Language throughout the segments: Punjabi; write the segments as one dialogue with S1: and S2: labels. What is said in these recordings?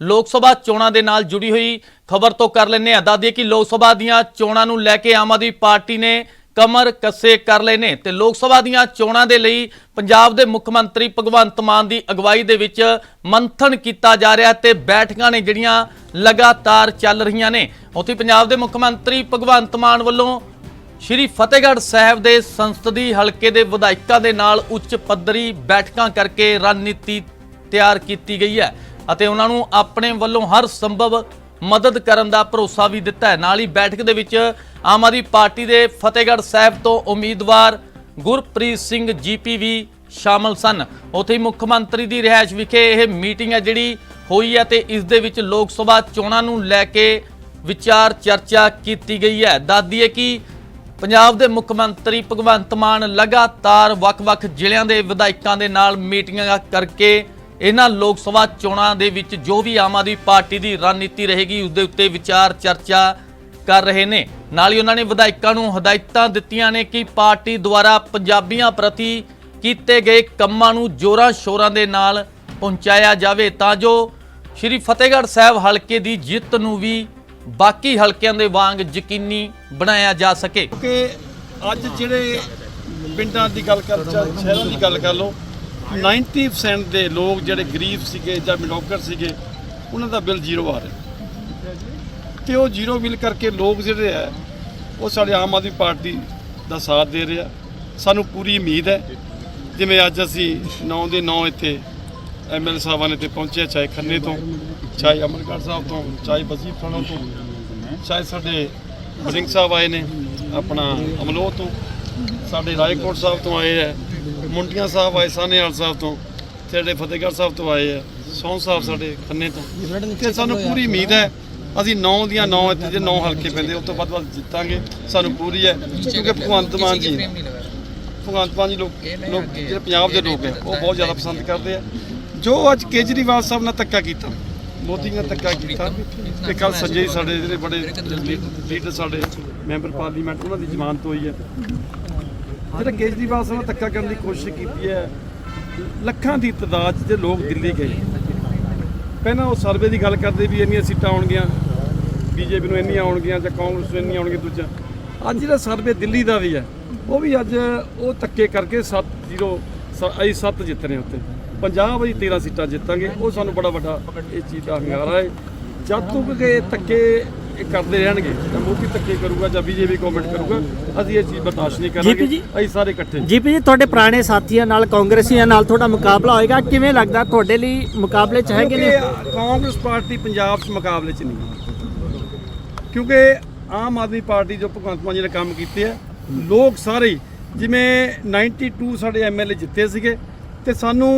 S1: ਲੋਕ ਸਭਾ ਚੋਣਾਂ ਦੇ ਨਾਲ ਜੁੜੀ ਹੋਈ ਖਬਰ ਤੋਂ ਕਰ ਲੈਂਦੇ ਹਾਂ। ਦੱਸ ਦਈਏ ਕਿ ਲੋਕ ਸਭਾ ਦੀਆਂ ਚੋਣਾਂ ਨੂੰ ਲੈ ਕੇ ਆਮ ਆਦਮੀ ਪਾਰਟੀ ਨੇ ਕਮਰ ਕੱਸੇ ਕਰ ਲਏ ਨੇ ਤੇ ਲੋਕ ਸਭਾ ਦੀਆਂ ਚੋਣਾਂ ਦੇ ਲਈ ਪੰਜਾਬ ਦੇ ਮੁੱਖ ਮੰਤਰੀ ਭਗਵੰਤ ਮਾਨ ਦੀ ਅਗਵਾਈ ਦੇ ਵਿੱਚ ਮੰਥਨ ਕੀਤਾ ਜਾ ਰਿਹਾ ਤੇ ਬੈਠਕਾਂ ਨੇ ਜਿਹੜੀਆਂ ਲਗਾਤਾਰ ਚੱਲ ਰਹੀਆਂ ਨੇ। ਉੱਥੇ ਪੰਜਾਬ ਦੇ ਮੁੱਖ ਮੰਤਰੀ ਭਗਵੰਤ ਮਾਨ ਵੱਲੋਂ ਸ਼੍ਰੀ ਫਤਿਹਗੜ੍ਹ ਸਾਹਿਬ ਦੇ ਸੰਸਦੀ ਹਲਕੇ ਦੇ ਵਿਧਾਇਕਾਂ ਦੇ ਨਾਲ ਉੱਚ ਪੱਧਰੀ ਬੈਠਕਾਂ ਕਰਕੇ ਰਣਨੀਤੀ ਤਿਆਰ ਕੀਤੀ ਗਈ ਹੈ। ਅਤੇ ਉਹਨਾਂ ਨੂੰ ਆਪਣੇ ਵੱਲੋਂ ਹਰ ਸੰਭਵ ਮਦਦ ਕਰਨ ਦਾ ਭਰੋਸਾ ਵੀ ਦਿੱਤਾ ਹੈ। ਨਾਲ ਹੀ ਬੈਠਕ ਦੇ ਵਿੱਚ ਆਮ ਆਦਮੀ ਪਾਰਟੀ ਦੇ ਫਤਿਹਗੜ੍ਹ ਸਾਹਿਬ ਤੋਂ ਉਮੀਦਵਾਰ ਗੁਰਪ੍ਰੀਤ ਸਿੰਘ ਜੀਪੀ ਵੀ ਸ਼ਾਮਲ ਸਨ। ਉੱਥੇ ਹੀ ਮੁੱਖ ਮੰਤਰੀ ਦੀ ਰਿਹਾਇਸ਼ ਵਿਖੇ ਇਹ ਮੀਟਿੰਗ ਹੈ ਜਿਹੜੀ ਹੋਈ ਹੈ ਤੇ ਇਸ ਦੇ ਵਿੱਚ ਲੋਕ ਸਭਾ ਚੋਣਾਂ ਨੂੰ ਲੈ ਕੇ ਵਿਚਾਰ ਚਰਚਾ ਕੀਤੀ ਗਈ ਹੈ। ਦੱਸਦੀ ਹੈ ਕਿ ਪੰਜਾਬ ਦੇ ਮੁੱਖ ਮੰਤਰੀ ਭਗਵੰਤ ਮਾਨ ਲਗਾਤਾਰ ਵੱਖ-ਵੱਖ ਜ਼ਿਲ੍ਹਿਆਂ ਦੇ ਵਿਧਾਇਕਾਂ ਦੇ ਨਾਲ ਮੀਟਿੰਗਾਂ ਕਰਕੇ ਇਹਨਾਂ ਲੋਕ ਸਭਾ ਚੋਣਾਂ ਦੇ ਵਿੱਚ ਜੋ ਵੀ ਆਮ ਆਦਮੀ ਪਾਰਟੀ ਦੀ ਰਣਨੀਤੀ ਰਹੇਗੀ ਉਸ ਦੇ ਉੱਤੇ ਵਿਚਾਰ ਚਰਚਾ ਕਰ ਰਹੇ ਨੇ। ਨਾਲ ਹੀ ਉਹਨਾਂ ਨੇ ਵਿਧਾਇਕਾਂ ਨੂੰ ਹਦਾਇਤਾਂ ਦਿੱਤੀਆਂ ਨੇ ਕਿ ਪਾਰਟੀ ਦੁਆਰਾ ਪੰਜਾਬੀਆਂ ਪ੍ਰਤੀ ਕੀਤੇ ਗਏ ਕੰਮਾਂ ਨੂੰ ਜੋਰਾਂ ਸ਼ੋਰਾਂ ਦੇ ਨਾਲ ਪਹੁੰਚਾਇਆ ਜਾਵੇ, ਤਾਂ ਜੋ ਸ਼੍ਰੀ ਫਤਿਹਗੜ੍ਹ ਸਾਹਿਬ ਹਲਕੇ ਦੀ ਜਿੱਤ ਨੂੰ ਵੀ ਬਾਕੀ ਹਲਕਿਆਂ ਦੇ ਵਾਂਗ ਯਕੀਨੀ ਬਣਾਇਆ ਜਾ ਸਕੇ।
S2: ਕਿ ਅੱਜ ਜਿਹੜੇ ਪਿੰਡਾਂ ਦੀ ਗੱਲ ਕਰ ਚਾਹੇ ਸ਼ਹਿਰਾਂ ਦੀ ਗੱਲ ਕਰ ਲਓ 90% ਦੇ ਲੋਕ ਜਿਹੜੇ ਗਰੀਬ ਸੀਗੇ ਜਾਂ ਮਿਡੋਕਰ ਸੀਗੇ, ਉਹਨਾਂ ਦਾ ਬਿੱਲ ਜ਼ੀਰੋ ਆ ਰਿਹਾ। ਤੇ ਉਹ ਜ਼ੀਰੋ ਬਿੱਲ ਕਰਕੇ ਲੋਕ ਜਿਹੜੇ ਆ, ਉਹ ਸਾਡੇ ਆਮ ਆਦਮੀ ਪਾਰਟੀ ਦਾ ਸਾਥ ਦੇ ਰਿਹਾ। ਸਾਨੂੰ ਪੂਰੀ ਉਮੀਦ ਹੈ, ਜਿਵੇਂ ਅੱਜ ਅਸੀਂ 9 ਦੇ 9 ਇੱਥੇ ਐਮਐਲ ਨੇ ਇੱਥੇ ਪਹੁੰਚਿਆ ਚਾਹੇ ਖੰਨੇ ਤੋਂ, ਚਾਹੇ ਅਮਰਗੜ੍ਹ ਸਾਹਿਬ ਤੋਂ, ਚਾਹੇ ਵਜ਼ੀਰ ਖਾਨਾ ਤੋਂ, ਚਾਹੇ ਸਾਡੇ ਸਿੰਘ ਸਾਹਿਬ ਆਏ ਨੇ, ਆਪਣਾ ਅਮਲੋਹ ਤੋਂ, ਸਾਡੇ ਰਾਏਕੋਟ ਸਾਹਿਬ ਤੋਂ ਆਏ ਹੈ ਮੁੰਡੀਆਂ ਸਾਹਿਬ ਆਏ ਸਾਨੇਵਾਲ ਸਾਹਿਬ ਤੋਂ ਸਾਡੇ ਫਤਿਹਗੜ੍ਹ ਸਾਹਿਬ ਤੋਂ ਆਏ ਹੈ ਸੌਂ ਸਾਹਿਬ ਸਾਡੇ ਖੰਨੇ ਤੋਂ। ਤੇ ਸਾਨੂੰ ਪੂਰੀ ਉਮੀਦ ਹੈ, ਅਸੀਂ 9 ਦੀਆਂ 9 ਇੱਥੇ ਜੇ 9 ਹਲਕੇ ਪੈਂਦੇ ਉਸ ਤੋਂ ਵੱਧ ਵੱਧ ਜਿੱਤਾਂਗੇ, ਸਾਨੂੰ ਪੂਰੀ ਹੈ, ਕਿਉਂਕਿ ਭਗਵੰਤ ਮਾਨ ਜੀ, ਭਗਵੰਤ ਮਾਨ ਜੀ ਲੋਕ ਲੋਕ ਜਿਹੜੇ ਪੰਜਾਬ ਦੇ ਲੋਕ ਹੈ ਉਹ ਬਹੁਤ ਜ਼ਿਆਦਾ ਪਸੰਦ ਕਰਦੇ ਆ। ਜੋ ਅੱਜ ਕੇਜਰੀਵਾਲ ਸਾਹਿਬ ਨਾਲ ਧੱਕਾ ਕੀਤਾ, ਮੋਦੀ ਨੇ ਧੱਕਾ ਕੀਤਾ, ਤੇ ਕੱਲ ਸੰਜੇ ਸਾਡੇ ਜਿਹੜੇ ਬੜੇ ਲੀਡਰ ਸਾਡੇ ਮੈਂਬਰ ਪਾਰਲੀਮੈਂਟ, ਉਹਨਾਂ ਦੀ ਜ਼ਮਾਨਤ ਹੋਈ ਹੈ। ਜਿਹੜਾ ਕੇਜਰੀਵਾਲ ਸਾਹਿਬ ਨੇ ਧੱਕਾ ਕਰਨ ਦੀ ਕੋਸ਼ਿਸ਼ ਕੀਤੀ ਹੈ, ਲੱਖਾਂ ਦੀ ਤਾਦਾਦ 'ਚ ਲੋਕ ਦਿੱਲੀ ਗਏ। ਪਹਿਲਾਂ ਉਹ ਸਰਵੇ ਦੀ ਗੱਲ ਕਰਦੇ ਵੀ ਇੰਨੀਆਂ ਸੀਟਾਂ ਆਉਣਗੀਆਂ, ਬੀਜੇਪੀ ਨੂੰ ਇੰਨੀਆਂ ਆਉਣਗੀਆਂ ਜਾਂ ਕਾਂਗਰਸ ਨੂੰ ਇੰਨੀਆਂ ਆਉਣਗੀਆਂ, ਦੂਜਾ। ਅੱਜ ਜਿਹੜਾ ਸਰਵੇ ਦਿੱਲੀ ਦਾ ਵੀ ਹੈ, ਉਹ ਵੀ ਅੱਜ ਉਹ ਧੱਕੇ ਕਰਕੇ 7-0 ਅਸੀਂ 7 ਜਿੱਤ ਰਹੇ ਉੱਤੇ ਪੰਜਾਬ ਅਸੀਂ 13 ਸੀਟਾਂ ਜਿੱਤਾਂਗੇ, ਉਹ ਸਾਨੂੰ ਬੜਾ ਵੱਡਾ ਇਹ ਚੀਜ਼ ਦਾ ਹੰਗਾਰਾ ਹੈ। ਜਦ ਤੱਕ ਕਿ ਇਹ ਧੱਕੇ ਇਹ ਕਰਦੇ ਰਹਿਣਗੇ। ਤਾਂ ਮੋਦੀ ਧੱਕੇ ਕਰੂਗਾ ਜਾਂ ਬੀਜੇਪੀ ਗਵਰਨਮੈਂਟ ਕਰੂਗਾ ਅਸੀਂ ਇਹ ਚੀਜ਼ ਬਰਦਾਸ਼ਤ ਨਹੀਂ ਕਰਾਂਗੇ।
S3: ਜੀ।
S2: ਅਸੀਂ ਸਾਰੇ ਇਕੱਠੇ
S3: ਜੀਪੀ ਜੀ ਤੁਹਾਡੇ ਪੁਰਾਣੇ ਸਾਥੀਆਂ ਨਾਲ ਕਾਂਗਰਸੀਆਂ ਨਾਲ ਤੁਹਾਡਾ ਮੁਕਾਬਲਾ ਹੋਏਗਾ। ਕਿਵੇਂ ਲੱਗਦਾ ਤੁਹਾਡੇ ਲਈ ਮੁਕਾਬਲੇ ਚ ਹੈਗੇ ਨੇ?
S2: ਕਿਉਂਕਿ ਕਾਂਗਰਸ ਪਾਰਟੀ ਪੰਜਾਬ 'ਚ ਮੁਕਾਬਲੇ 'ਚ ਨਹੀਂ। ਕਿਉਂਕਿ ਆਮ ਆਦਮੀ ਪਾਰਟੀ ਜੋ ਭਗਵੰਤ ਮਾਨ ਜੀ ਨੇ ਕੰਮ ਕੀਤੇ ਆ ਲੋਕ ਸਾਰੇ ਹੀ, ਜਿਵੇਂ 92 ਸਾਡੇ ਐਮਐਲਏ ਜਿੱਤੇ ਸੀਗੇ ਤੇ ਸਾਨੂੰ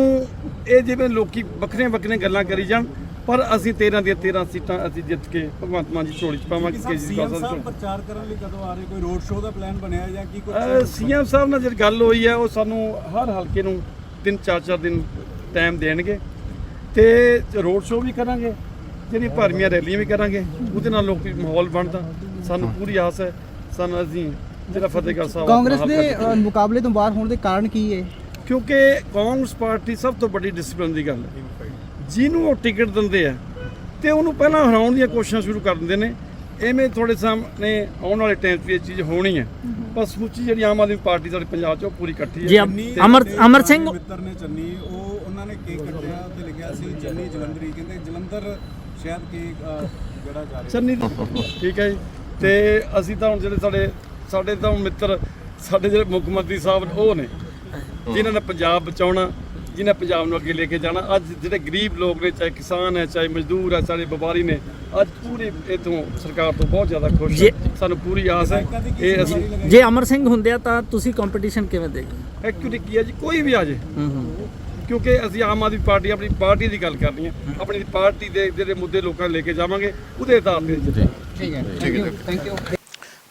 S2: ਇਹ ਜਿਵੇਂ ਲੋਕੀ ਵੱਖਰੀਆਂ ਵੱਖਰੀਆਂ ਗੱਲਾਂ ਕਰੀ ਜਾਣ ਪਰ ਅਸੀਂ 13 ਦੀਆਂ 13 ਸੀਟਾਂ ਅਸੀਂ ਜਿੱਤ ਕੇ ਭਗਵੰਤ ਮਾਨ ਜੀ ਝੋਲੀ 'ਚ ਪਾਵਾਂਗੇ ਕੇਜਰੀਵਾਲ
S4: ਸੀਐਮ
S2: ਸਾਹਿਬ
S4: ਪ੍ਰਚਾਰ ਕਰਨ ਲਈ ਕਦੋਂ ਆ ਰਹੇ? ਕੋਈ ਰੋਡ ਸ਼ੋਅ ਦਾ ਪਲਾਨ ਬਣਿਆ ਜਾਂ ਕੀ ਕੁਝ
S2: ਸੀਐਮ ਸਾਹਿਬ? ਨਾਲ ਜਿਹੜੀ ਗੱਲ ਹੋਈ ਹੈ ਉਹ ਸਾਨੂੰ ਹਰ ਹਲਕੇ ਨੂੰ ਤਿੰਨ ਚਾਰ ਚਾਰ ਦਿਨ ਟਾਈਮ ਦੇਣਗੇ ਤੇ ਰੋਡ ਸ਼ੋਅ ਵੀ ਕਰਾਂਗੇ ਜਿਹੜੀ ਭਰਮੀਆਂ ਰੈਲੀਆਂ ਵੀ ਕਰਾਂਗੇ ਉਹਦੇ ਨਾਲ ਲੋਕੀ ਮਾਹੌਲ ਬਣਦਾ। ਸਾਨੂੰ ਪੂਰੀ ਆਸ ਹੈ ਸਾਨੂੰ ਅਸੀਂ ਜਿਹੜਾ ਫਤਿਹਗੜ੍ਹ ਸਾਹਿਬ
S5: ਕਾਂਗਰਸ ਦੇ ਮੁਕਾਬਲੇ ਤੋਂ ਬਾਹਰ ਹੋਣ ਦੇ ਕਾਰਨ ਕੀ ਹੈ?
S2: ਕਿਉਂਕਿ ਕਾਂਗਰਸ ਪਾਰਟੀ ਸਭ ਤੋਂ ਵੱਡੀ ਡਿਸਪਲਿਨ ਦੀ ਗੱਲ ਹੈ। ਜਿਹਨੂੰ ਉਹ ਟਿਕਟ ਦਿੰਦੇ ਆ ਤੇ ਉਹਨੂੰ ਪਹਿਲਾਂ ਹਰਾਉਣ ਦੀਆਂ ਕੋਸ਼ਿਸ਼ਾਂ ਸ਼ੁਰੂ ਕਰ ਦਿੰਦੇ ਨੇ। ਐਵੇਂ ਤੁਹਾਡੇ ਸਾਹਮਣੇ ਆਉਣ ਵਾਲੇ ਟਾਈਮ 'ਚ ਵੀ ਇਹ ਚੀਜ਼ ਹੋਣੀ ਹੈ। ਪਰ ਸਮੁੱਚੀ ਜਿਹੜੀ ਆਮ ਆਦਮੀ ਪਾਰਟੀ ਸਾਡੇ ਪੰਜਾਬ 'ਚ ਉਹ ਪੂਰੀ ਇਕੱਠੀ
S3: ਜੀ
S2: ਹੈ
S3: ਅਮ- ਅਮਰ ਅਮਰ ਸਿੰਘ
S4: ਮਿੱਤਰ ਨੇ ਚੰਨੀ ਉਹ ਉਹਨਾਂ ਨੇ ਕੇਕ ਕੱਟਿਆ ਤੇ ਲਿਖਿਆ ਸੀ ਚੰਨੀ ਜਲੰਧਰੀ। ਕਹਿੰਦੇ ਜਲੰਧਰ ਸ਼ਾਇਦ ਕੇਕ ਜਿਹੜਾ ਜਾ ਰਿਹਾ।
S2: ਚੰਨੀ ਠੀਕ ਹੈ ਜੀ। ਤੇ ਅਸੀਂ ਤਾਂ ਹੁਣ ਜਿਹੜੇ ਸਾਡੇ ਸਾਡੇ ਤਾਂ ਮਿੱਤਰ ਸਾਡੇ ਜਿਹੜੇ ਮੁੱਖ ਮੰਤਰੀ ਸਾਹਿਬ ਉਹ ਨੇ ਜਿਨ੍ਹਾਂ ਨੇ ਪੰਜਾਬ ਬਚਾਉਣਾ ਜਿਨ੍ਹਾਂ ਪੰਜਾਬ ਨੂੰ ਅੱਗੇ ਲੈ ਕੇ ਜਾਣਾ ਅੱਜ ਜਿਹੜੇ ਗਰੀਬ ਲੋਕ ਨੇ ਚਾਹੇ ਕਿਸਾਨ ਹੈ ਚਾਹੇ ਮਜ਼ਦੂਰ ਹੈ ਚਾਹੇ ਵਪਾਰੀ ਨੇ ਅੱਜ ਪੂਰੀ ਇਥੋਂ ਸਰਕਾਰ ਤੋਂ ਬਹੁਤ ਜ਼ਿਆਦਾ ਖੁਸ਼ ਹੈ। ਸਾਨੂੰ ਪੂਰੀ ਆਸ ਹੈ ਇਹ ਅਸੀਂ
S3: ਜੇ ਅਮਰ ਸਿੰਘ ਹੁੰਦੇ ਆ ਤਾਂ ਤੁਸੀਂ ਕੰਪੀਟੀਸ਼ਨ ਕਿਵੇਂ ਦੇਖਦੇ?
S2: ਐਕਚੁਅਲੀ ਕੀ ਹੈ ਜੀ ਕੋਈ ਵੀ ਆ ਜੇ।
S3: ਹੂੰ ਹੂੰ।
S2: ਕਿਉਂਕਿ ਅਸੀਂ ਆਮ ਆਦਮੀ ਪਾਰਟੀ ਆਪਣੀ ਪਾਰਟੀ ਦੀ ਗੱਲ ਕਰਨੀ ਹੈ। ਆਪਣੀ ਪਾਰਟੀ ਦੇ ਜਿਹੜੇ ਮੁੱਦੇ ਲੋਕਾਂ ਨੂੰ ਲੈ ਕੇ ਜਾਵਾਂਗੇ ਉਹਦੇ ਆਧਾਰ ਤੇ ਜਿੱਤਾਂਗੇ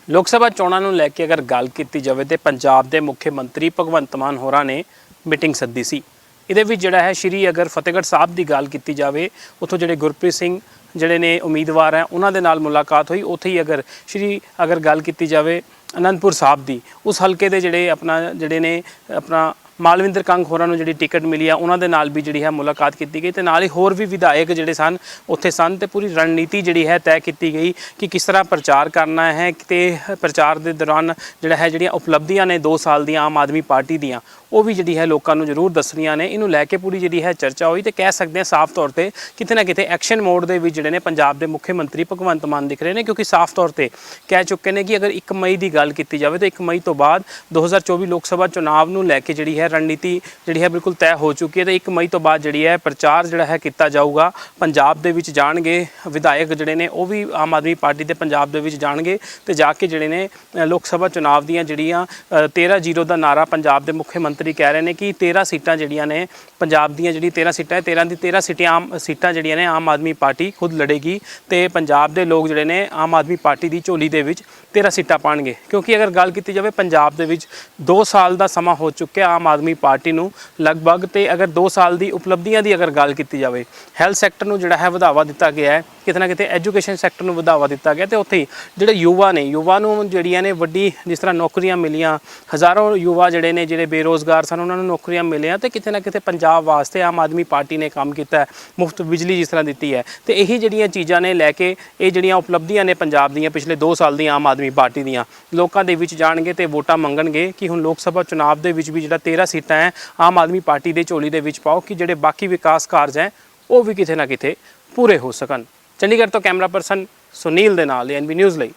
S6: ਲੋਕ ਸਭਾ ਚੋਣਾਂ ਨੂੰ ਲੈ ਕੇ ਅਗਰ ਗੱਲ ਕੀਤੀ ਜਾਵੇ ਤੇ ਪੰਜਾਬ ਦੇ ਮੁੱਖ ਮੰਤਰੀ ਭਗਵੰਤ ਮਾਨ ਹੋਰਾਂ ਨੇ ਮੀਟਿੰਗ ਸੱਦੀ ਸੀ। ਇਹਦੇ ਵਿੱਚ ਜਿਹੜਾ ਹੈ ਸ਼੍ਰੀ ਅਗਰ ਫਤਿਹਗੜ੍ਹ ਸਾਹਿਬ ਦੀ ਗੱਲ ਕੀਤੀ ਜਾਵੇ, ਉੱਥੋਂ ਜਿਹੜੇ ਗੁਰਪ੍ਰੀਤ ਸਿੰਘ ਜਿਹੜੇ ਨੇ ਉਮੀਦਵਾਰ ਹੈ, ਉਹਨਾਂ ਦੇ ਨਾਲ ਮੁਲਾਕਾਤ ਹੋਈ। ਉੱਥੇ ਹੀ ਅਗਰ ਸ਼੍ਰੀ ਅਗਰ ਗੱਲ ਕੀਤੀ ਜਾਵੇ ਅਨੰਦਪੁਰ ਸਾਹਿਬ ਦੀ, ਉਸ ਹਲਕੇ ਦੇ ਜਿਹੜੇ ਆਪਣਾ ਜਿਹੜੇ ਨੇ ਆਪਣਾ ਮਾਲਵਿੰਦਰ ਕੰਗ ਹੋਰਾਂ ਨੂੰ ਜਿਹੜੀ ਟਿਕਟ ਮਿਲੀ ਆ, ਉਹਨਾਂ ਦੇ ਨਾਲ ਵੀ ਜਿਹੜੀ ਹੈ ਮੁਲਾਕਾਤ ਕੀਤੀ ਗਈ ਤੇ ਨਾਲ ਹੀ ਹੋਰ ਵੀ ਵਿਧਾਇਕ ਜਿਹੜੇ ਸਨ, ਉੱਥੇ ਸਨ ਤੇ ਪੂਰੀ ਰਣਨੀਤੀ ਜਿਹੜੀ ਹੈ ਤੈਅ ਕੀਤੀ ਗਈ ਕਿ ਕਿਸ ਤਰ੍ਹਾਂ ਪ੍ਰਚਾਰ ਕਰਨਾ ਹੈ ਤੇ ਪ੍ਰਚਾਰ ਦੇ ਦੌਰਾਨ ਜਿਹੜਾ ਹੈ ਜਿਹੜੀਆਂ ਉਪਲਬਧੀਆਂ ਨੇ 2 ਸਾਲ ਦੀਆਂ ਆਮ ਆਦਮੀ ਪਾਰਟੀ ਦੀਆਂ ਉਹ ਵੀ ਜਿਹੜੀ ਹੈ ਲੋਕਾਂ ਨੂੰ ਜ਼ਰੂਰ ਦੱਸਣੀਆਂ ਨੇ। ਇਹਨੂੰ ਲੈ ਕੇ ਪੂਰੀ ਜਿਹੜੀ ਹੈ ਚਰਚਾ ਹੋਈ ਤੇ ਕਹਿ ਸਕਦੇ ਹਾਂ ਸਾਫ਼ ਤੌਰ ਤੇ ਕਿਤੇ ਨਾ ਕਿਤੇ ਐਕਸ਼ਨ ਮੋਡ ਦੇ ਵਿੱਚ ਜਿਹੜੇ ਨੇ ਪੰਜਾਬ ਦੇ ਮੁੱਖ ਮੰਤਰੀ ਭਗਵੰਤ ਮਾਨ ਦਿਖ ਰਹੇ ਨੇ ਕਿਉਂਕਿ ਸਾਫ਼ ਤੌਰ ਤੇ ਕਹਿ ਚੁੱਕੇ ਨੇ ਕਿ ਅਗਰ 1 ਮਈ ਦੀ ਗੱਲ ਕੀਤੀ ਜਾਵੇ ਤਾਂ 1 ਮਈ ਤੋਂ ਬਾਅਦ 2024 ਲੋਕ ਸਭਾ ਚੁਣਾਵ ਨੂੰ ਲੈ ਕੇ ਜਿਹੜੀ ਹੈ ਰਣਨੀਤੀ ਜਿਹੜੀ ਹੈ ਬਿਲਕੁਲ ਤੈਅ ਹੋ ਚੁੱਕੀ ਹੈ ਤੇ 1 ਮਈ ਤੋਂ ਬਾਅਦ ਜਿਹੜੀ ਹੈ ਪ੍ਰਚਾਰ ਜਿਹੜਾ ਹੈ ਕੀਤਾ ਜਾਊਗਾ। ਪੰਜਾਬ ਦੇ ਵਿੱਚ ਜਾਣਗੇ ਵਿਧਾਇਕ ਜਿਹੜੇ ਨੇ ਉਹ ਵੀ ਆਮ ਆਦਮੀ ਪਾਰਟੀ ਦੇ ਪੰਜਾਬ ਦੇ ਵਿੱਚ ਜਾਣਗੇ ਤੇ ਜਾ ਕੇ ਜਿਹੜੇ ਨੇ ਲੋਕ ਸਭਾ ਚੁਣਾਵ ਦੀਆਂ ਜਿਹੜੀਆਂ ਅ, 13 ਜ਼ੀਰੋ ਦਾ ਨਾਰਾ ਪੰਜਾਬ ਦੇ ਮੁੱਖ ਮੰਤਰੀ ਕਹਿ ਰਹੇ ਨੇ ਕਿ 13 ਸੀਟਾਂ ਜਿਹੜੀਆਂ ਨੇ, ਪੰਜਾਬ ਦੀਆਂ ਜਿਹੜੀ 13 ਸੀਟਾਂ ਹੈ 13 ਦੀ 13 ਸੀਟਾਂ ਆਮ ਸੀਟਾਂ ਜਿਹੜੀਆਂ ਨੇ, ਆਮ ਆਦਮੀ ਪਾਰਟੀ ਖੁਦ ਲੜੇਗੀ ਤੇ ਪੰਜਾਬ ਦੇ ਲੋਕ ਜਿਹੜੇ ਨੇ, ਆਮ ਆਦਮੀ ਪਾਰਟੀ ਦੀ ਝੋਲੀ ਦੇ ਵਿੱਚ 13 ਸੀਟਾਂ ਪਾਣਗੇ। ਕਿਉਂਕਿ ਅਗਰ ਗੱਲ ਕੀਤੀ ਜਾਵੇ, ਪੰਜਾਬ ਦੇ ਵਿੱਚ 2 ਸਾਲ ਦਾ ਸਮਾਂ ਹੋ ਚੁੱਕਿਆ ਆਮ ਆਦਮੀ ਪਾਰਟੀ ਨੂੰ ਲਗਭਗ ਤੇ ਅਗਰ 2 ਸਾਲ ਦੀ ਉਪਲਬਧੀਆਂ ਦੀ ਅਗਰ ਗੱਲ ਕੀਤੀ ਜਾਵੇ ਹੈਲਥ ਸੈਕਟਰ ਨੂੰ ਜਿਹੜਾ ਹੈ ਵਧਾਵਾ ਦਿੱਤਾ ਗਿਆ ਹੈ। ਕਿਤੇ ਨਾ ਕਿਤੇ ਐਜੂਕੇਸ਼ਨ ਸੈਕਟਰ ਨੂੰ ਵਧਾਵਾ ਦਿੱਤਾ ਗਿਆ ਤੇ ਉੱਥੇ ਹੀ ਜਿਹੜੇ ਯੁਵਾ ਨੇ, ਯੁਵਾ ਨੂੰ ਜਿਹੜੀਆਂ ਨੇ ਵੱਡੀ ਜਿਸ ਤਰ੍ਹਾਂ ਨੌਕਰੀਆਂ ਮਿਲੀਆਂ, ਹਜ਼ਾਰਾਂ ਯੁਵਾ ਜਿਹੜੇ ਨੇ, ਜਿਹੜੇ ਬੇਰੋਜ਼ਗਾਰ ਸਨ, ਉਹਨਾਂ ਨੂੰ ਨੌਕਰੀਆਂ ਮਿਲੀਆਂ ਤੇ ਕਿਤੇ ਨਾ ਕਿਤੇ ਪੰਜਾਬ ਵਾਸਤੇ ਆਮ ਆਦਮੀ ਪਾਰਟੀ ਨੇ ਕੰਮ ਕੀਤਾ, ਮੁਫਤ ਬਿਜਲੀ ਜਿਸ ਤਰ੍ਹਾਂ ਦਿੱਤੀ ਹੈ। ਤੇ ਇਹੀ ਜਿਹੜੀਆਂ ਚੀਜ਼ਾਂ ਨੇ ਲੈ ਕੇ ਇਹ ਜਿਹੜੀਆਂ ਉਪਲਬਧੀਆਂ ਨੇ ਪੰਜਾਬ ਦੀਆਂ ਪਿਛਲੇ 2 ਸਾਲ ਦੀਆਂ ਆਮ ਆਦਮੀ ਪਾਰਟੀ ਦੀਆਂ, ਲੋਕਾਂ ਦੇ ਵਿੱਚ ਜਾਣਗੇ ਤੇ ਵੋਟਾਂ ਮੰਗਣਗੇ ਕਿ ਹੁਣ ਲੋਕ ਸਭਾ ਚੁਣਾਵ ਦੇ ਵਿੱਚ ਵੀ ਜਿਹੜਾ 13 ਸੀਟਾਂ ਹੈ, ਆਮ ਆਦਮੀ ਪਾਰਟੀ ਦੇ ਝੋਲੀ ਦੇ ਵਿੱਚ ਪਾਓ ਕਿ ਜਿਹੜੇ ਬਾਕੀ ਵਿਕਾਸ ਕਾਰਜ ਹੈ, ਉਹ ਵੀ ਕਿਤੇ ਨਾ ਕਿਤੇ ਪੂਰੇ ਹੋ ਸਕਣ। ਚੰਡੀਗੜ੍ਹ ਤੋਂ ਕੈਮਰਾ ਪਰਸਨ ਸੁਨੀਲ ਦੇ ਨਾਲ ਐਨਬੀ ਨਿਊਜ਼ ਲਈ।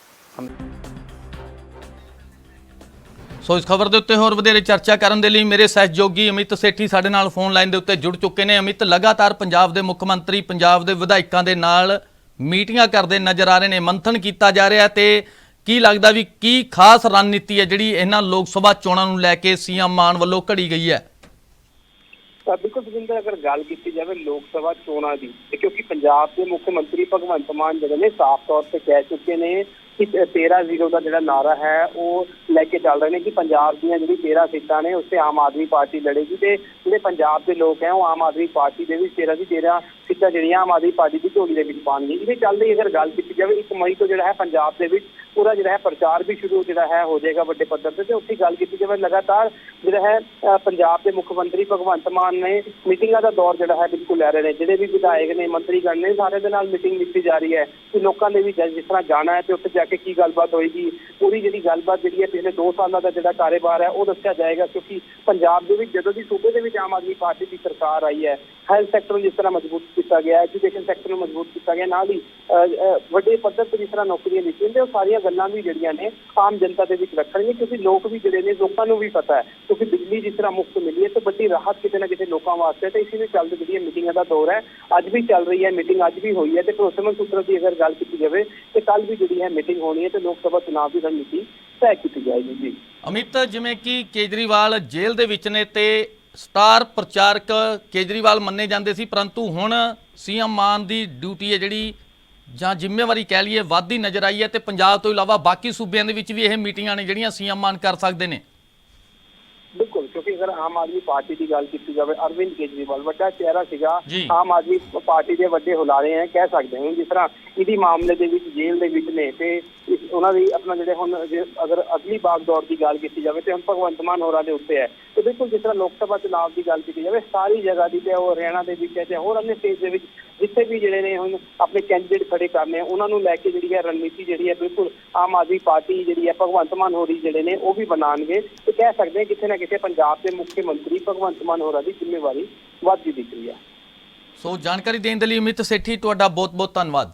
S1: ਸੋ ਇਸ ਖਬਰ ਦੇ ਉੱਤੇ ਹੋਰ ਵਧੇਰੇ ਚਰਚਾ ਕਰਨ ਦੇ ਲਈ ਮੇਰੇ ਸਹਿਯੋਗੀ ਅਮਿਤ ਸੇਠੀ ਸਾਡੇ ਨਾਲ ਫੋਨ ਲਾਈਨ ਦੇ ਉੱਤੇ ਜੁੜ ਚੁੱਕੇ ਨੇ। ਅਮਿਤ, ਲਗਾਤਾਰ ਪੰਜਾਬ ਦੇ ਮੁੱਖ ਮੰਤਰੀ, ਪੰਜਾਬ ਦੇ ਵਿਧਾਇਕਾਂ ਦੇ ਨਾਲ ਮੀਟਿੰਗਾਂ ਕਰਦੇ ਨਜ਼ਰ ਆ ਰਹੇ ਨੇ, ਮੰਥਨ ਕੀਤਾ ਜਾ ਰਿਹਾ ਤੇ ਕੀ ਲੱਗਦਾ ਵੀ ਕੀ ਖਾਸ ਰਣਨੀਤੀ ਹੈ ਜਿਹੜੀ ਇਹਨਾਂ ਲੋਕ ਸਭਾ ਚੋਣਾਂ ਨੂੰ ਲੈ ਕੇ ਸੀਐਮ ਮਾਨ ਵੱਲੋਂ ਘੜੀ ਗਈ ਹੈ?
S7: ਤਾਂ ਬਿਲਕੁਲ ਸੁਖਿੰਦਰ ਅਗਰ ਗੱਲ ਕੀਤੀ ਜਾਵੇ ਲੋਕ ਸਭਾ ਚੋਣਾਂ ਦੀ ਕਿਉਂਕਿ ਪੰਜਾਬ ਦੇ ਮੁੱਖ ਮੰਤਰੀ ਭਗਵੰਤ ਮਾਨ ਜਿਹੜੇ ਨੇ ਸਾਫ਼ ਤੌਰ ਤੇ ਕਹਿ ਚੁੱਕੇ ਨੇ ਕਿ 13 ਜ਼ੀਰੋ ਦਾ ਜਿਹੜਾ ਨਾਰਾ ਹੈ, ਉਹ ਲੈ ਕੇ ਚੱਲ ਰਹੇ ਨੇ ਕਿ ਪੰਜਾਬ ਦੀਆਂ ਜਿਹੜੀ 13 ਸੀਟਾਂ ਨੇ, ਉਸ ਤੇ ਆਮ ਆਦਮੀ ਪਾਰਟੀ ਲੜੇਗੀ ਤੇ ਜਿਹੜੇ ਪੰਜਾਬ ਦੇ ਲੋਕ ਹੈ, ਉਹ ਆਮ ਆਦਮੀ ਪਾਰਟੀ ਦੇ ਵਿੱਚ 13 ਦੀ 13 ਸੀਟਾਂ ਜਿਹੜੀਆਂ ਆਮ ਆਦਮੀ ਪਾਰਟੀ ਦੀ ਝੋਲੀ ਦੇ ਵਿੱਚ ਪਾਉਣਗੇ ਇਹਦੇ ਚੱਲਦੇ ਅਗਰ ਗੱਲ ਕੀਤੀ ਜਾਵੇ 1 ਮਈ ਤੋਂ ਜਿਹੜਾ ਹੈ ਪੰਜਾਬ ਦੇ ਵਿੱਚ ਪੂਰਾ ਜਿਹੜਾ ਹੈ ਪ੍ਰਚਾਰ ਵੀ ਸ਼ੁਰੂ ਜਿਹੜਾ ਹੈ ਹੋ ਜਾਏਗਾ ਵੱਡੇ ਪੱਧਰ ਤੇ ਤੇ ਉੱਥੇ ਗੱਲ ਕੀਤੀ ਜਾਵੇ ਲਗਾਤਾਰ ਜਿਹੜਾ ਹੈ ਅ, ਪੰਜਾਬ ਦੇ ਮੁੱਖ ਮੰਤਰੀ ਭਗਵੰਤ ਮਾਨ ਨੇ ਮੀਟਿੰਗਾਂ ਦਾ ਦੌਰ ਜਿਹੜਾ ਹੈ ਬਿਲਕੁਲ ਲੈ ਰਹੇ ਨੇ ਜਿਹੜੇ ਵੀ ਵਿਧਾਇਕ ਨੇ ਮੰਤਰੀਗਣ ਨੇ ਸਾਰੇ ਦੇ ਨਾਲ ਮੀਟਿੰਗ ਦਿੱਤੀ ਜਾ ਰਹੀ ਹੈ ਕਿ ਲੋਕਾਂ ਨੇ ਵੀ ਜਿਸ ਤਰ੍ਹਾਂ ਜਾਣਾ ਹੈ ਤੇ ਉੱਥੇ ਜਾ ਕੇ ਕੀ ਗੱਲਬਾਤ ਹੋਏਗੀ ਪੂਰੀ ਜਿਹੜੀ ਗੱਲਬਾਤ ਜਿਹੜੀ ਹੈ ਪਿਛਲੇ 2 ਸਾਲਾਂ ਦਾ ਜਿਹੜਾ ਕਾਰੋਬਾਰ ਹੈ ਉਹ ਦੱਸਿਆ ਜਾਏਗਾ ਕਿਉਂਕਿ ਪੰਜਾਬ ਦੇ ਵਿੱਚ ਜਦੋਂ ਦੀ ਸੂਬੇ ਦੇ ਵਿੱਚ ਆਮ ਆਦਮੀ ਪਾਰਟੀ ਦੀ ਸਰਕਾਰ ਆਈ ਹੈ ਹੈਲਥ ਸੈਕਟਰ ਨੂੰ ਜਿਸ ਤਰ੍ਹਾਂ ਮਜ਼ਬੂਤ ਕੀਤਾ ਗਿਆ ਐਜੂਕੇਸ਼ਨ ਸੈਕਟਰ ਨੂੰ ਮਜ਼ਬੂਤ ਕੀਤਾ ਗਿਆ ਨਾਲ ਹੀ ਅ, ਵੱਡੇ ਪੱਧਰ ਤੇ ਜਿਸ ਤਰ੍ਹਾਂ ਨੌਕਰੀਆਂ ਦਿੱਤੀਆਂ ਤੇ ਉਹ ਸਾਰੀਆਂ ਗੱਲਾਂ ਵੀ ਜਿਹੜੀਆਂ ਨੇ ਆਮ ਜਨਤਾ ਦੇ ਵਿੱਚ ਰੱਖਣਗੇ ਕਿਉਂਕਿ ਲੋਕ ਵੀ ਜਿਹੜੇ ਨੇ ਲੋਕਾਂ ਨੂੰ ਵੀ ਪਤਾ ਹੈ, ਕਿਉਂਕਿ ਬਿਜਲੀ ਜਿਸ ਤਰ੍ਹਾਂ ਮੁਫਤ ਮਿਲੀ ਹੈ, ਤੇ ਵੱਡੀ ਰਾਹਤ ਕਿਤੇ ਨਾ ਕਿਤੇ ਲੋਕਾਂ ਵਾਸਤੇ ਤੇ ਇਸੇ ਲਈ ਚੱਲਦੀ ਜਿਹੜੀ ਮੀਟਿੰਗਾਂ ਦਾ ਦੌਰ ਹੈ, ਅੱਜ ਵੀ ਚੱਲ ਰਹੀ ਹੈ, ਮੀਟਿੰਗ ਅੱਜ ਵੀ ਹੋਈ ਹੈ, ਤੇ ਭਰੋਸੇਮੰਦ ਸੂਤਰਾਂ ਦੀ ਅਗਰ ਗੱਲ ਕੀਤੀ ਜਾਵੇ, ਤੇ ਕੱਲ ਵੀ ਜਿਹੜੀ ਹੈ ਮੀਟਿੰਗ ਹੋਣੀ ਹੈ, ਤੇ ਲੋਕ ਸਭਾ ਚੁਣਾਵ ਦੀ ਰਣਨੀਤੀ ਤੈਅ ਕੀਤੀ ਜਾਏਗੀ, ਜੀ।
S1: ਅਮਿਤ, ਜਿਵੇਂ ਕਿ ਕੇਜਰੀਵਾਲ ਜੇਲ੍ਹ ਦੇ ਵਿੱਚ ਨੇ, ਤੇ ਸਟਾਰ ਪ੍ਰਚਾਰਕ ਕੇਜਰੀਵਾਲ ਮੰਨੇ ਜਾਂਦੇ ਸੀ, ਪਰੰਤੂ ਹੁਣ ਸੀਐਮ ਮਾਨ ਦੀ ਡਿਊਟੀ ਹੈ ਜਿਹੜੀ ਜਾਂ ਜ਼ਿੰਮੇਵਾਰੀ ਕਹਿ ਲਈਏ ਵੱਧਦੀ ਨਜ਼ਰ ਆਈ ਹੈ ਤੇ ਪੰਜਾਬ ਤੋਂ ਇਲਾਵਾ ਬਾਕੀ ਸੂਬਿਆਂ ਦੇ ਵਿੱਚ ਵੀ ਇਹ ਮੀਟਿੰਗਾਂ ਨੇ ਜਿਹੜੀਆਂ ਸੀਐਮ ਮਾਨ ਕਰ ਸਕਦੇ ਨੇ।
S7: ਬਿਲਕੁਲ ਕਿਉਂਕਿ ਅਗਰ ਆਮ ਆਦਮੀ ਪਾਰਟੀ ਦੀ ਗੱਲ ਕੀਤੀ ਜਾਵੇ ਅਰਵਿੰਦ ਕੇਜਰੀਵਾਲ ਵੱਡਾ ਚਿਹਰਾ ਸੀਗਾ। ਆਮ ਆਦਮੀ ਪਾਰਟੀ ਦੇ ਵੱਡੇ ਹੁਲਾਰੇ ਹੈ ਕਹਿ ਸਕਦੇ ਹਾਂ ਜਿਸ ਤਰ੍ਹਾਂ ਇਹਦੀ ਮਾਮਲੇ ਦੇ ਵਿੱਚ ਜੇਲ੍ਹ ਦੇ ਵਿੱਚ ਨੇ ਤੇ ਉਹਨਾਂ ਦੀ ਆਪਣਾ ਜਿਹੜੇ ਹੁਣ ਅਗਰ ਅਗਲੀ ਬਾਗ ਦੌੜ ਦੀ ਗੱਲ ਕੀਤੀ ਜਾਵੇ ਤੇ ਹੁਣ ਭਗਵੰਤ ਮਾਨ ਹੋਰਾਂ ਦੇ ਉੱਤੇ ਹੈ। ਤੇ ਬਿਲਕੁਲ ਜਿਸ ਤਰ੍ਹਾਂ ਲੋਕ ਸਭਾ ਚੁਣਾਵ ਦੀ ਗੱਲ ਕੀਤੀ ਜਾਵੇ ਸਾਰੀ ਜਗ੍ਹਾ ਦੀ ਤੇ ਉਹ ਹਰਿਆਣਾ ਦੇ ਵਿੱਚ ਹੈ ਤੇ ਹੋਰ ਅਨੇ ਸਟੇਟ ਦੇ ਵਿੱਚ ਜਿੱਥੇ ਵੀ ਜਿਹੜੇ ਨੇ ਹੁਣ ਆਪਣੇ ਕੈਂਡੀਡੇਟ ਖੜੇ ਕਰਨੇ ਆ, ਉਹਨਾਂ ਨੂੰ ਲੈ ਕੇ ਜਿਹੜੀ ਹੈ ਰਣਨੀਤੀ ਜਿਹੜੀ ਹੈ ਬਿਲਕੁਲ ਆਮ ਆਦਮੀ ਪਾਰਟੀ ਜਿਹੜੀ ਹੈ ਭਗਵੰਤ ਮਾਨ ਹੋਰੀ ਜਿਹੜੇ ਨੇ ਉਹ ਵੀ ਬਣਾਉਣਗੇ। ਤੇ ਕਹਿ ਸਕਦੇ ਹਾਂ ਕਿਤੇ ਨਾ ਕਿਤੇ ਪੰਜਾਬ ਦੇ ਮੁੱਖ ਮੰਤਰੀ ਭਗਵੰਤ ਮਾਨ ਹੋਰਾਂ ਦੀ ਜ਼ਿੰਮੇਵਾਰੀ ਵੱਧਦੀ ਦਿਖ ਰਹੀ ਹੈ।
S1: ਸੋ ਜਾਣਕਾਰੀ ਦੇਣ ਦੇ ਲਈ ਅਮਿਤ ਸੇਠੀ ਤੁਹਾਡਾ ਬਹੁਤ ਬਹੁਤ ਧੰਨਵਾਦ।